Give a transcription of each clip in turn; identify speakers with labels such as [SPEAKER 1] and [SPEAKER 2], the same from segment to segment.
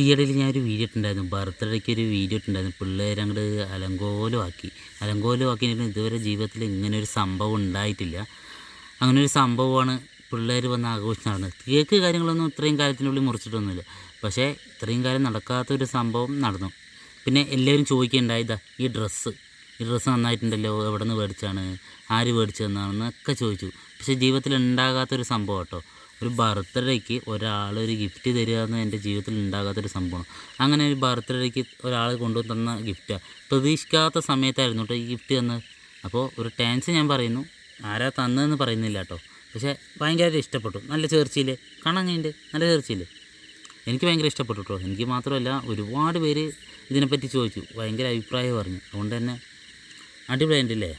[SPEAKER 1] ഇപ്പോൾ ഈ ഞാനൊരു വീഡിയോ ഇട്ടുണ്ടായിരുന്നു. ബർത്ത്ഡേക്ക് ഒരു വീഡിയോ ഇട്ടുണ്ടായിരുന്നു. പിള്ളേരെ അങ്ങോട്ട് അലങ്കോലമാക്കി. അലങ്കോലമാക്കിയിട്ട് ഇതുവരെ ജീവിതത്തിൽ ഇങ്ങനെ ഒരു സംഭവം ഉണ്ടായിട്ടില്ല. അങ്ങനെ ഒരു സംഭവമാണ് പിള്ളേർ വന്ന് ആഘോഷിച്ച് നടന്നത്. കേക്ക് കാര്യങ്ങളൊന്നും ഇത്രയും കാലത്തിനുള്ളിൽ മുറിച്ചിട്ടൊന്നുമില്ല. പക്ഷേ ഇത്രയും കാലം നടക്കാത്തൊരു സംഭവം നടന്നു. പിന്നെ എല്ലാവരും ചോദിക്കുകയുണ്ടായതാ ഈ ഡ്രസ്സ്. ഈ ഡ്രസ്സ് നന്നായിട്ടുണ്ടല്ലോ. എവിടെ നിന്ന് മേടിച്ചാണ് ആര് മേടിച്ചതെന്നാണെന്നൊക്കെ ചോദിച്ചു. പക്ഷേ ജീവിതത്തിൽ ഉണ്ടാകാത്തൊരു സംഭവം കേട്ടോ ഒരു ബർത്ത്ഡേക്ക് ഒരാൾ ഒരു ഗിഫ്റ്റ് തരിക എന്ന് എന്റെ ജീവിതത്തിൽ ഉണ്ടാകാത്തൊരു സംഭവമാണ്. അങ്ങനെ ഒരു ബർത്ത്ഡേക്ക് ഒരാൾ കൊണ്ടു തന്ന ഗിഫ്റ്റാണ് പ്രതീക്ഷിക്കാത്ത സമയത്തായിരുന്നു കേട്ടോ ഈ ഗിഫ്റ്റ് തന്നത് അപ്പോൾ ഒരു ടാൻസ് ഞാൻ പറയുന്നു. ആരാ തന്നതെന്ന് പറയുന്നില്ല കേട്ടോ. പക്ഷേ ഭയങ്കരമായിട്ട് ഇഷ്ടപ്പെട്ടു. നല്ല ചേർച്ചയില്ലേ കാണാൻ നല്ല ചേർച്ചയില്ലേ എനിക്ക് ഭയങ്കര ഇഷ്ടപ്പെട്ടു കേട്ടോ. എനിക്ക് മാത്രമല്ല ഒരുപാട് പേര് ഇതിനെപ്പറ്റി ചോദിച്ചു. ഭയങ്കര അഭിപ്രായം പറഞ്ഞു. അതുകൊണ്ട് തന്നെ അടിപൊളിയായിട്ടില്ലേ?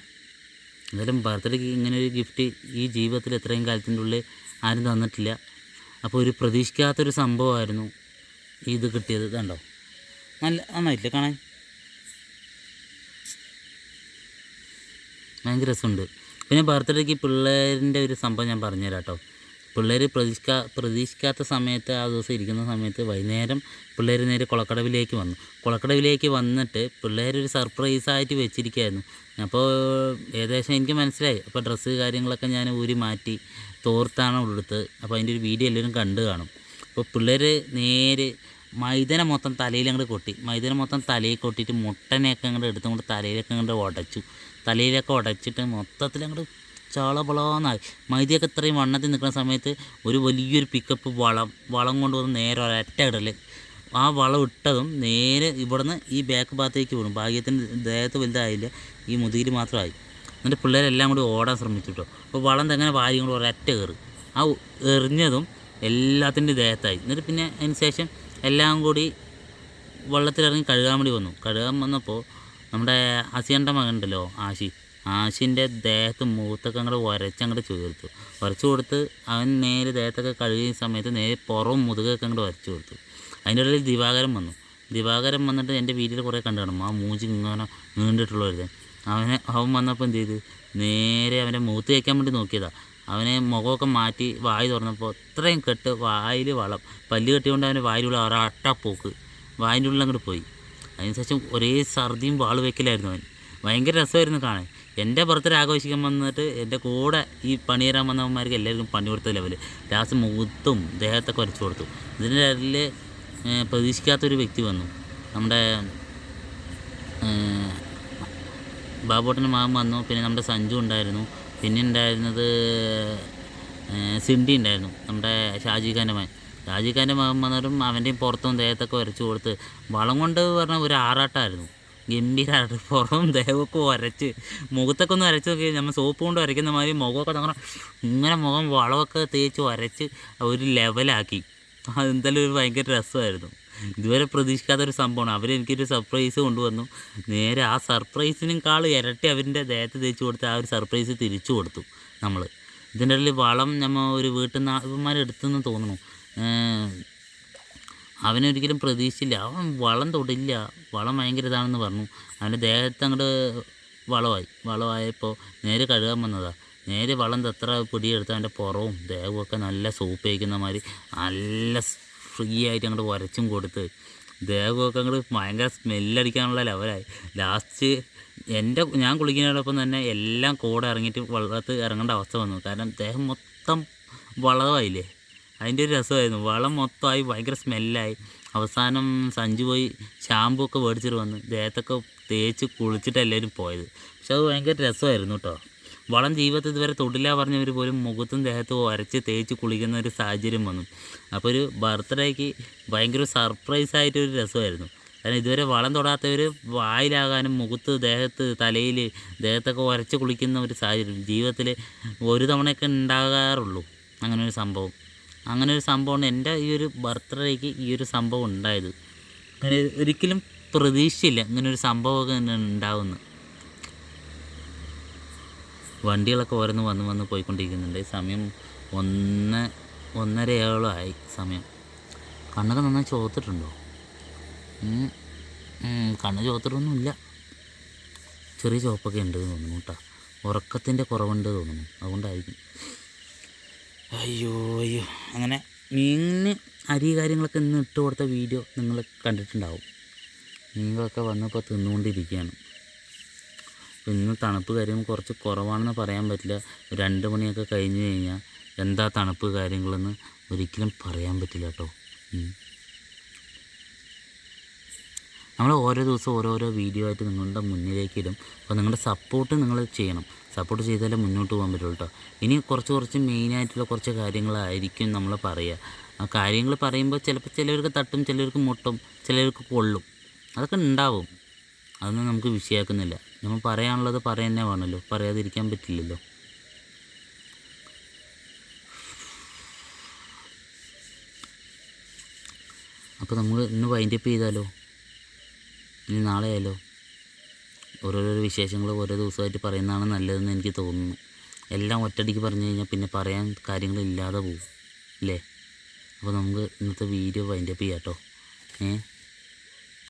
[SPEAKER 1] എന്തായാലും ബർത്ത്ഡേക്ക് ഇങ്ങനെ ഒരു ഗിഫ്റ്റ് ഈ ജീവിതത്തിൽ എത്രയും കാലത്തിന്റെ ഉള്ളിൽ ആരും തന്നിട്ടില്ല. അപ്പോൾ ഒരു പ്രതീക്ഷിക്കാത്തൊരു സംഭവമായിരുന്നു ഇത് കിട്ടിയത് കണ്ടോ? നല്ല നന്നായിട്ടില്ല കാണാൻ? ഭയങ്കര രസമുണ്ട്. പിന്നെ ബർത്ത്ഡേക്ക് പിള്ളേരിന്റെ ഒരു സംഭവം ഞാൻ പറഞ്ഞുതരാം കേട്ടോ. പിള്ളേർ പ്രതീക്ഷിക്കാ പ്രതീക്ഷിക്കാത്ത സമയത്ത് ആ ദിവസം ഇരിക്കുന്ന സമയത്ത് വൈകുന്നേരം പിള്ളേർ നേരെ കുളക്കടവിലേക്ക് വന്നു. കുളക്കടവിലേക്ക് വന്നിട്ട് പിള്ളേരൊരു സർപ്രൈസായിട്ട് വെച്ചിരിക്കുകയായിരുന്നു അപ്പോൾ ഏകദേശം എനിക്ക് മനസ്സിലായി. അപ്പോൾ ഡ്രസ്സ് കാര്യങ്ങളൊക്കെ ഞാൻ ഊരി മാറ്റി തോർത്താണ് ഉടുത്ത് അപ്പോൾ അതിന്റെ ഒരു വീഡിയോ എല്ലാവരും കണ്ടു കാണും. അപ്പോൾ പിള്ളേർ നേരെ മൈദന മൊത്തം തലയിൽ അങ്ങോട്ട് കൊട്ടി. മൈദന മൊത്തം തലയിൽ കൊട്ടിയിട്ട് മുട്ടനെയൊക്കെ അങ്ങോട്ട് എടുത്തുകൊണ്ട് തലയിലൊക്കെ അങ്ങോട്ട് ഉടച്ചു. തലയിലൊക്കെ ഉടച്ചിട്ട് മൊത്തത്തിൽ അങ്ങോട്ട് ചാളബളാന്നായി മൈദയൊക്കെ ഇത്രയും വണ്ണത്തിൽ നിൽക്കുന്ന സമയത്ത് ഒരു വലിയൊരു പിക്കപ്പ് വളം വളം കൊണ്ടുവന്ന് നേരെ ഒരൊറ്റ ഇടൽ ആ വളം ഇട്ടതും നേരെ ഇവിടുന്ന് ഈ ബാക്ക് ഭാഗത്തേക്ക് വീണു. ഭാഗ്യത്തിന് ദേഹത്ത് വലുതായില്ല. ഈ മുതുകിൽ മാത്രമായി. എന്നിട്ട് പിള്ളേരെല്ലാം കൂടി ഓടാൻ ശ്രമിച്ചു കേട്ടോ അപ്പോൾ വളം തെങ്ങനെ വാരി കൊണ്ട് ഒരൊറ്റ കയറി. ആ എറിഞ്ഞതും എല്ലാത്തിന്റെ ദേഹത്തായി. എന്നിട്ട് പിന്നെ അതിന് ശേഷം എല്ലാം കൂടി വെള്ളത്തിലിറങ്ങി കഴുകാൻ വേണ്ടി വന്നു. കഴുകാൻ വന്നപ്പോൾ നമ്മുടെ അസിയന്റെ മകനുണ്ടല്ലോ ആശി. ആശിന്റെ ദേഹത്ത് മുഖത്തൊക്കെ അങ്ങോട്ട് ഉരച്ചങ്ങോട്ട് ചേർത്തു. ഉരച്ചു കൊടുത്ത് അവൻ നേരെ ദേഹത്തൊക്കെ കഴുകിയ സമയത്ത് നേരെ പുറവും മുതുകൊക്കെ അങ്ങോട്ട് ഉരച്ചു കൊടുത്തു. അതിന്റെ ഇടയിൽ ദിവാകരൻ വന്നു. ദിവാകരൻ വന്നിട്ട് എന്റെ വീട്ടിൽ കുറേ കണ്ടു കാണും. ആ മൂഞ്ചി ഇങ്ങനെ നീണ്ടിട്ടുള്ള അവനെ അവൻ വന്നപ്പോൾ എന്ത് ചെയ്ത്? നേരെ അവന്റെ മുഖത്ത് വയ്ക്കാൻ വേണ്ടി നോക്കിയതാ. അവനെ മുഖമൊക്കെ മാറ്റി വായി തുറന്നപ്പോൾ ഇത്രയും കെട്ട് വായിൽ വളം. പല്ല് കെട്ടിക്കൊണ്ട് അവന്റെ വായിലുള്ള ഒരട്ട പോക്ക് വായിന്റെ ഉള്ളിൽ അങ്ങോട്ട് പോയി. അതിനുശേഷം ഒരേ സർദിയും വാൾ വെക്കലായിരുന്നു അവൻ. ഭയങ്കര രസമായിരുന്നു കാണാൻ. എന്റെ ബർത്ത്ഡേ ആഘോഷിക്കാൻ വന്നിട്ട് എന്റെ കൂടെ ഈ പണി തരാൻ വന്നവന്മാർക്ക് എല്ലാവർക്കും പണി കൊടുത്ത ലെവൽ ലാസ്റ്റ് മുഖത്തും ദേഹത്തൊക്കെ വരച്ചു കൊടുത്തു. ഇതിന്റെ ഇടയിൽ പ്രതീക്ഷിക്കാത്തൊരു വ്യക്തി വന്നു. നമ്മുടെ ബാബോട്ടന്റെ മാമൻ വന്നു. പിന്നെ നമ്മുടെ സഞ്ജു ഉണ്ടായിരുന്നു. പിന്നെ ഉണ്ടായിരുന്നത് സിണ്ടി ഉണ്ടായിരുന്നു. നമ്മുടെ ഷാജി ഖാന്റെ മകൻ. ഷാജി ഖാന്റെ മകൻ വന്നിട്ടും അവന്റെയും പുറത്തും ദേഹത്തൊക്കെ വരച്ചു കൊടുത്ത് വളം കൊണ്ട് പറഞ്ഞാൽ ഒരു ആറാട്ടായിരുന്നു. ഗംഭീരമായിട്ട് പുറവും ദേഹമൊക്കെ വരച്ച് മുഖത്തൊക്കെ ഒന്ന് വരച്ച് നോക്കി നമ്മൾ സോപ്പ് കൊണ്ട് വരയ്ക്കുന്ന മാതിരി മുഖമൊക്കെ അങ്ങനെ ഇങ്ങനെ മുഖം വളമൊക്കെ തേച്ച് വരച്ച് ഒരു ലെവലാക്കി. അതെന്തായാലും ഒരു ഭയങ്കര രസമായിരുന്നു. ഇതുവരെ പ്രതീക്ഷിക്കാത്തൊരു സംഭവമാണ്. അവരെനിക്കൊരു സർപ്രൈസ് കൊണ്ടുവന്നു. നേരെ ആ സർപ്രൈസിനേക്കാൾ ഇരട്ടി അവരിന്റെ ദേഹത്ത് തേച്ച് കൊടുത്ത് ആ ഒരു സർപ്രൈസ് തിരിച്ചു കൊടുത്തു നമ്മൾ ഇതിന്റെ ഇടയിൽ വളം നമ്മൾ ഒരു വീട്ടിൽ നിന്ന് ഇവന്മാരെടുത്തെന്ന് തോന്നുന്നു. അവനൊരിക്കലും പ്രതീക്ഷിച്ചില്ല. അവൻ വളം തൊടില്ല. വളം ഭയങ്കര ഇതാണെന്ന് പറഞ്ഞു. അവന്റെ ദേഹത്ത് അങ്ങോട്ട് വളമായി. വളമായപ്പോൾ നേരെ കഴുകാൻ വന്നതാണ് നേരെ വളം തത്ര പിടിയെടുത്ത് അവന്റെ പുറവും ദേഹവും ഒക്കെ നല്ല സോപ്പ് കഴിക്കുന്ന മാതിരി നല്ല ഫ്രീ ആയിട്ട് അങ്ങോട്ട് വരച്ചും കൊടുത്ത്. ദേഹമൊക്കെ അങ്ങോട്ട് ഭയങ്കര സ്മെല്ലടിക്കാനുള്ള ലെവലായി ലാസ്റ്റ് എന്റെ ഞാൻ കുളിക്കുന്നതിനോടൊപ്പം തന്നെ എല്ലാം കൂടെ ഇറങ്ങിയിട്ട് വെള്ളത്തിൽ ഇറങ്ങേണ്ട അവസ്ഥ വന്നു. കാരണം ദേഹം മൊത്തം വളമായില്ലേ? അതിന്റെ ഒരു രസമായിരുന്നു. വളം മൊത്തമായി ഭയങ്കര സ്മെല്ലായി. അവസാനം സഞ്ചു പോയി ഷാമ്പു ഒക്കെ മേടിച്ചിട്ട് വന്ന് ദേഹത്തൊക്കെ തേച്ച് കുളിച്ചിട്ട് എല്ലാവരും പോയത്. പക്ഷെ അത് ഭയങ്കര രസമായിരുന്നു കേട്ടോ. വളം ജീവിതത്തിൽ ഇതുവരെ തൊടില്ല പറഞ്ഞവർ പോലും മുഖത്തും ദേഹത്തും അരച്ച് തേച്ച് കുളിക്കുന്ന ഒരു സാഹചര്യം വന്നു. അപ്പോൾ ഒരു ബർത്ത്ഡേക്ക് ഭയങ്കര സർപ്രൈസ് ആയിട്ടൊരു രസമായിരുന്നു. കാരണം ഇതുവരെ വളം തൊടാത്തവർ വായിലാകാനും മുഖത്ത് ദേഹത്ത് തലയിൽ ദേഹത്തൊക്കെ ഉരച്ച് കുളിക്കുന്ന ഒരു സാഹചര്യം ജീവിതത്തിൽ ഒരു തവണയൊക്കെ ഉണ്ടാകാറുള്ളൂ. അങ്ങനെ ഒരു സംഭവം. അങ്ങനെ ഒരു സംഭവമാണ് എന്റെ ഈ ഒരു ബർത്ത്ഡേക്ക് ഈ ഒരു സംഭവം ഉണ്ടായത്. അങ്ങനെ ഒരിക്കലും പ്രതീക്ഷയില്ല ഇങ്ങനെ ഒരു സംഭവമൊക്കെ ഉണ്ടാവുന്നു വണ്ടികളൊക്കെ ഓരോന്ന് വന്ന് വന്ന് പോയിക്കൊണ്ടിരിക്കുന്നുണ്ട്. സമയം ഒന്ന് ഒന്നരയോളം ആയി സമയം. കണ്ണൊക്കെ നന്നായി ഉം, കണ്ണ് ചോത്തിട്ടൊന്നുമില്ല ചെറിയ ചോപ്പൊക്കെ ഉണ്ട് തോന്നുന്നു കേട്ടോ. ഉറക്കത്തിന്റെ കുറവുണ്ട് തോന്നുന്നു. അതുകൊണ്ടായിരിക്കും. അയ്യോ അയ്യോ. അങ്ങനെ മീനിന് അരി കാര്യങ്ങളൊക്കെ ഇന്ന് ഇട്ട് കൊടുത്ത വീഡിയോ നിങ്ങൾ കണ്ടിട്ടുണ്ടാവും. മീനുകളൊക്കെ വന്നപ്പോൾ തിന്നുകൊണ്ടിരിക്കുകയാണ്. ഇന്ന് തണുപ്പ് കാര്യം കുറച്ച് കുറവാണെന്ന് പറയാൻ പറ്റില്ല. രണ്ട് മണിയൊക്കെ കഴിഞ്ഞ് കഴിഞ്ഞാൽ എന്താ തണുപ്പ് കാര്യങ്ങളെന്ന് ഒരിക്കലും പറയാൻ പറ്റില്ല കേട്ടോ. നമ്മൾ ഓരോ ദിവസവും ഓരോരോ വീഡിയോ ആയിട്ട് നിങ്ങളുടെ മുന്നിലേക്ക് ഇടും. അപ്പോൾ നിങ്ങളുടെ സപ്പോർട്ട് നിങ്ങൾ ചെയ്യണം. സപ്പോർട്ട് ചെയ്താലേ മുന്നോട്ട് പോകാൻ പറ്റുള്ളൂ കേട്ടോ ഇനി കുറച്ച് കുറച്ച് മെയിനായിട്ടുള്ള കുറച്ച് കാര്യങ്ങളായിരിക്കും നമ്മൾ പറയുക. ആ കാര്യങ്ങൾ പറയുമ്പോൾ ചിലപ്പോൾ ചിലവർക്ക് തട്ടും ചിലവർക്ക് മുട്ടും ചിലവർക്ക് കൊള്ളും. അതൊക്കെ ഉണ്ടാവും. അതൊന്നും നമുക്ക് വിഷയാക്കുന്നില്ല നമ്മൾ പറയാനുള്ളത് പറയുന്നേ വേണമല്ലോ. പറയാതിരിക്കാൻ പറ്റില്ലല്ലോ. അപ്പോൾ നമ്മൾ ഇന്ന് വൈൻഡപ്പ് ചെയ്താലോ? ഇനി നാളെ ആയാലോ ഓരോരോ വിശേഷങ്ങൾ ഓരോ ദിവസമായിട്ട് പറയുന്നതാണ് നല്ലതെന്ന് എനിക്ക് തോന്നുന്നു. എല്ലാം ഒറ്റയടിക്ക് പറഞ്ഞു കഴിഞ്ഞാൽ പിന്നെ പറയാൻ കാര്യങ്ങളില്ലാതെ പോകും അല്ലേ? അപ്പോൾ നമുക്ക് ഇന്നത്തെ വീഡിയോ വൈൻഡപ്പ് ചെയ്യാം കേട്ടോ ഏ?